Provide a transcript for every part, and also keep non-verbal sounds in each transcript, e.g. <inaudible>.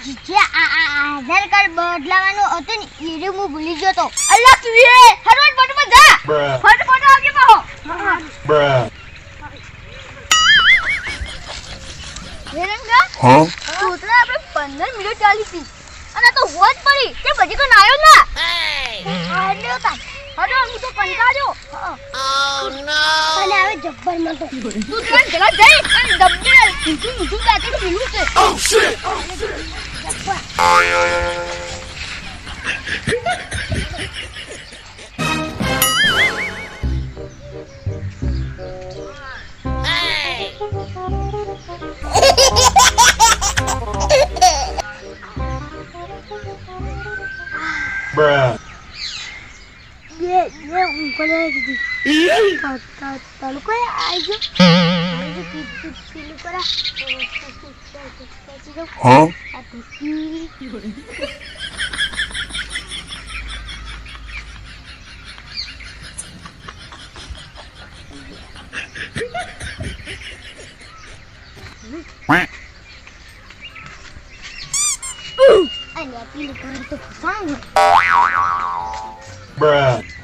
જે આ આ આધાર કાર્ડ બદલાવાનું હતું ને એ હું ભૂલી ગયો તો. અલ્લા તું એ હરવટ ફટમાં જા. Bruh. ફટફટ આવજે પાહો. વેરંગા Huh? તોતરા આપણે 15 મિનિટ ચાલી હતી. અને તો વોચ પડી. તે પછી કોઈ નાયો ના. આલ્યો તા હડો હું તો કંટાળ્યો. અને હવે જબ્બરમાં તો તું ત્રણ જગા જઈ અને ડબ્બે ઊંચું ઊંચું કાચું પીલું છે. Oh shit! Bruh. Dia dia umpan lagi. Iya. Kalau kalau kau aja. Huh? આ ધોતી Quack. અને આ પીલું કરું તો ફસાણ Bruh.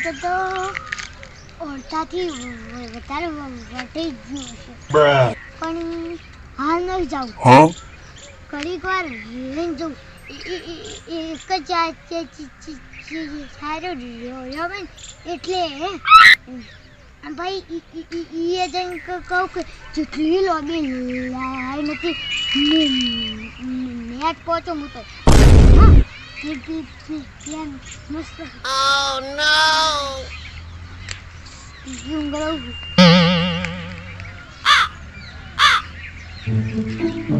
તો તો ઓરતાથી વધારે વટી જ ગયું છે પણ હાલ નહીં જાઉં? ઘડીક વાર લઈને જઉં એક જ સારો ને એટલે ભાઈ એ જઈને કહું કે જેટલી લોબી લાઈ નથી નેટ પહોંચો હું તો મસ્ત છું. Quack.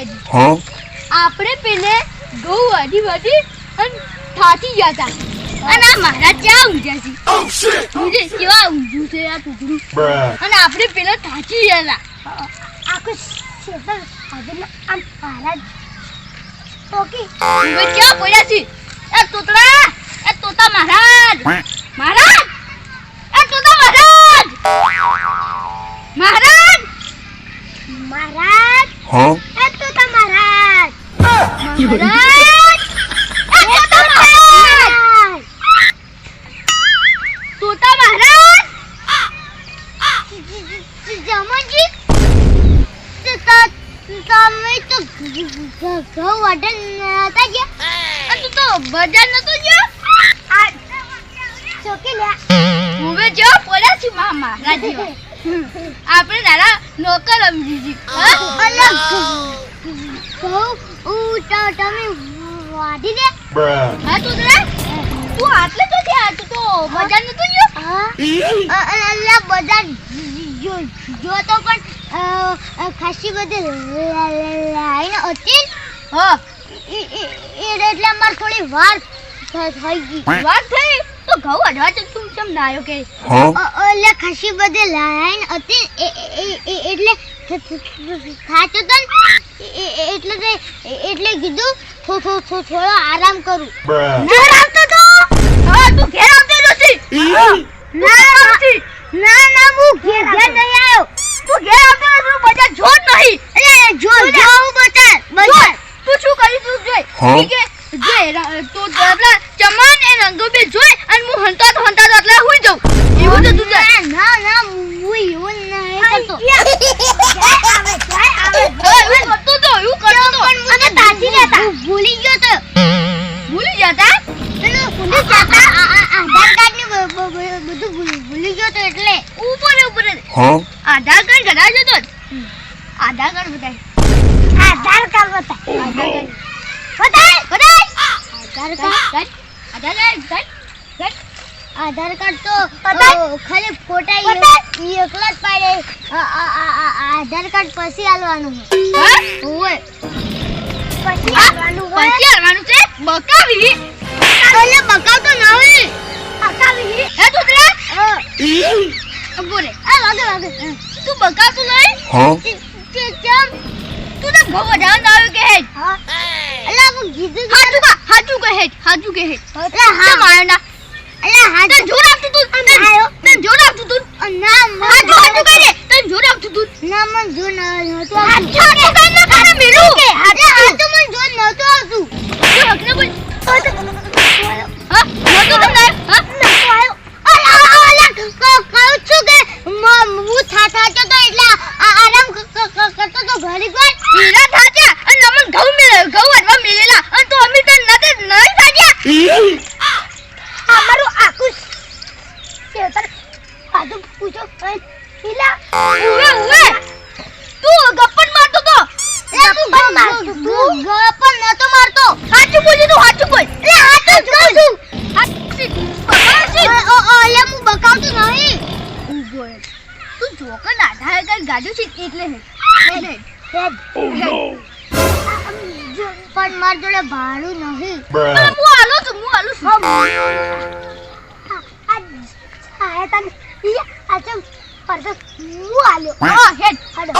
હે? રંગાજી આપણે પેલે ગૌ વાઢી વાઢી અને થાકી ગયા હતા અને આ મારા ચા ઊંઘ્યા છે? Oh કેવા ઊંઘ્યું છે આ ટુકડું અને આપણે પેલા થાકી ગયા હતા આખું શેતર આગળ આમ મારા ઓકે. ઊંઘે ક્યાં પડ્યા છે? એ તોતડા એ તોતા મહારાજ. મહારાજ! એ તોતા મહારાજ! મહારાજ! મહારાજ! Huh? બજાર નતો ગયો આ ચોકી લ્યા હવે જો પડ્યા છે આપણે નાના નોકર સમજી તમે વાઢી દે. હા તું જરા તું આટલે તો થયા તું તો? બજાર નતો ગયો? અલ્લા બજાર જો જો તો પણ અ, અ, ખાસી બધી લાઈન હતી. હા. એટલે અમારે થોડી વાર થઈ ગઈ. વાર થઈ? તો ઘઉં અઢવા તો તું કેમ ના આવ્યો કે? એટલે ખાસી બધી લાઈન હતી. એટલે ખાચો તો એટલે એટલે કીધું થોડો આરામ કરું. ના આવતો તો? હવે તું ઘેર આવતો નથી. ના આવતી ના ના હું ઘેર ઘેર નહીં આવ્યો. તું ઘેર આવતો નથી બજાર જો નહીં. અરે જો જાઉં બજાર. બજાર. તું શું કરી તું જોઈ કે જોઈ તો ચમન એ રંગો બે જોઈ અને હું આધાર કાર્ડ કઢાવજો તો આધાર કાર્ડ બતાય. આધાર કાર્ડ બતાય. આધાર બતાય બતાય. Aadhaar card Aadhaar card Aadhaar card તો ખાલી ફોટા ઈ- ઈ એકલા જ પાડે. આ- આ- આ- આ- આધાર કાર્ડ પછી આલવાનું હોય. પછી હા? આલવાનું હોય. પછી આવવાનું છે? બકાવી. એટલે બકાવતો નહીં બકાવી. હે તુતરા બોલે આ વાગે વાગે. તું બકાવતું નહીં? હા? કે- કેમ? તું તો બહુ જાન આવ્યો કે હે હા. એટલે હું કીધું કે હાચું કા હાચું કે હેડ હાચું કે હે અલા હા. મારે ના અલા હા તને જોર આપતું તું તને જોર આપતું તું. ના હાચું હાચું કહી દે તને જોર આપતું તું ના મને જો ન- નહોતું હાચું આવતું. હાચું કહી દે તારે મેલું એટલે હાચું મને જો નહોતું આવતું. જો હકને બોલ નહોતું હા નહોતું તમને હા આવ્યું. અલા, અલા, અલા, ક- કહું છું કે મ- હું થા- થાચો તો એટલે આ- આરામ ક- ક- ક- કરતો તો ઘડીક વાર. હીરા થાચા અને અમને ઘઉં મેલે ઘઉં વાટવા મેલેલા અને તો અમે તને નતે અમારું આખું ખેતર પૂછો કઈ હિલા. ઉવે ઉવે! તું ગપ્પન મારતો તો! ગપ્પા મારતો તું? ગપ્પન નતો મારતો. હાચું બોલ તું હાચું બોલ! ઓ અ- અ- અ, એટલે હું બકાવતો નહીં. ઊભો તું જોકર આધાર કાર્ડ ગાડ્યું છે એટલે હે. એટલે પણ માર જોડે ભાડું નહીં હું આલો છું હું આલો છું આ- આ- આ તને ઈ આ ચમ પરસો હું આલ્યો. હા હેડ હેડ.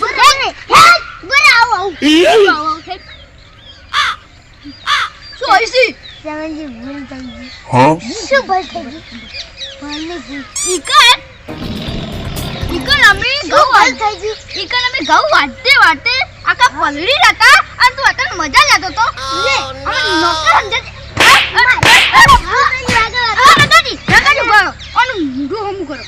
બરાબર ને? હેડ. બરાબર, આવો, આવો. આવો, હેડ શું જમીનજી ભૂલ થઈ ગઈ. શું ભૂલ થઈ ગઈ? ભૂલ. ઈકન ઈકન અમે શું ઘઉં ગૌ વાટ થઈ ગઈ? ઈકન અમે ઘઉં વાટતે વાટતે આખા પલળી હતા અને તું અત્યારે મજા લેતો તો લે અમે નોકર સમજે કરો કરો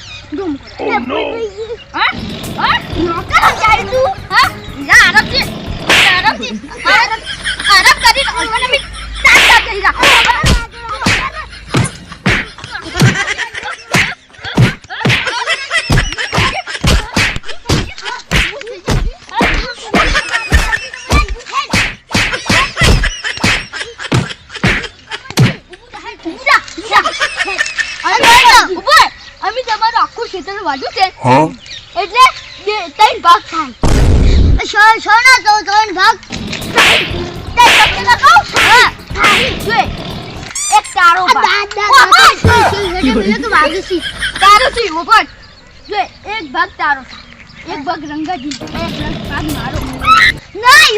અમે તમારું આખું ક્ષેત્ર છે. એટલે બે ત્રણ ભાગ થાય. સો- સોના તો ત્રણ ભાગ. તારો એક ભાગ તારો એક ભાગ રંગાજી. એક ભાગ મારો. ના,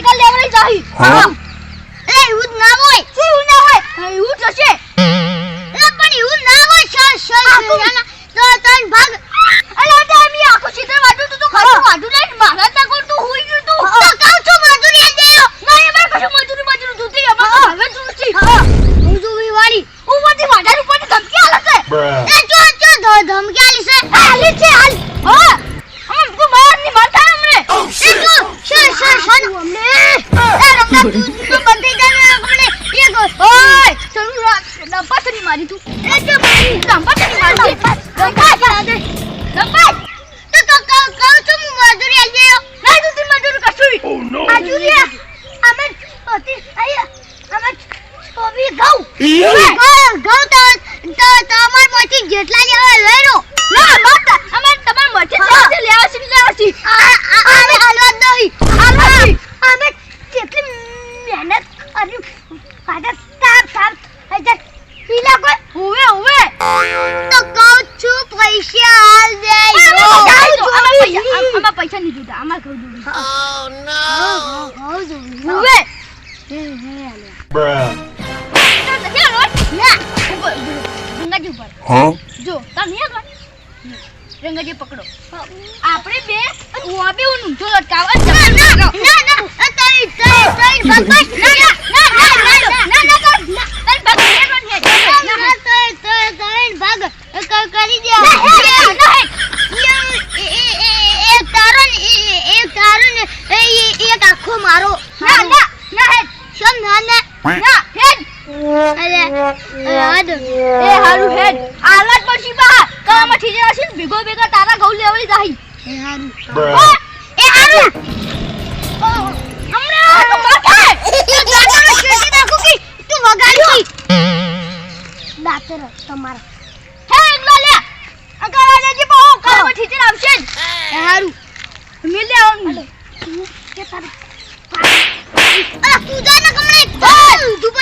તારે ભેગા ભેગા લેવડી જાહી હા. એ એવું ના હોય. શું એવું ના હોય હા, એવું થશે એ પણ એવું ના હોય. શ- શ- તો ત્રણ ભાગ. આ તો અમે આખું ક્ષેત્ર વાંચ્યું તું તો ખરો વાંચ્યું નહીં મારા તા કોણ તું હોઈ ગયું તું તો કહું છું મજૂરી આલી દેવો. નહીં અમારે કશું મજૂરી મજૂરી જોતી અમારે હવે જોતી મજૂરી વાળી. ઉપરથી વાઢાર ઉપરથી ધમકી આલે એ જો તમાર મોટી જેટલા લેવા લઈ લો. તમાર મોટી જેટલા લેવા છે લેવા છે. અમે હલવા દઈ અમે કેટલી મહેનત કરી પાડા સાફ સાફ એટલે પીલા કોઈ? હુવે હુવે. તો કહું છું પૈસા હાલ દે. અમે પૈસા પૈસા નહીં જોતા અમાર Bruh. ના ઉપર ગંગાજી ઉપર. હા? જો તમે આગળ? રંગાજી પકડો. આપણે બે હું બે હું ઊંધો લટકાવ. ના ના ના ના તારી તારી તારી બકવાસ ના ના. તારા ઘઉં લેવડી જાહી. એ હારું. એ હારું હમણાં તો માથે. તું દાંતરો શેકી નાખું કે તું વગાડી દાંતરો તમારા હે, એકલા લે. આ કાળા લેજે બહુ. કવામાં ઠીજે આવશે. એ હારું મેં લે આવવાનું. કે તારી અરે તું જા ને દોઢું તો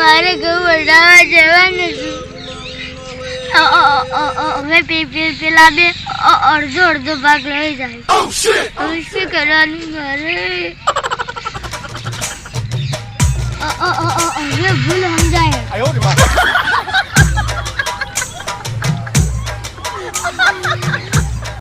મારે ઘઉં વડાવા જવાનું છું. હવે પેલા બે અડધો અડધો ભાગ લઈ જાય. હવે શું કરવાનું મારે? ભૂલ સમજાય. <laughs>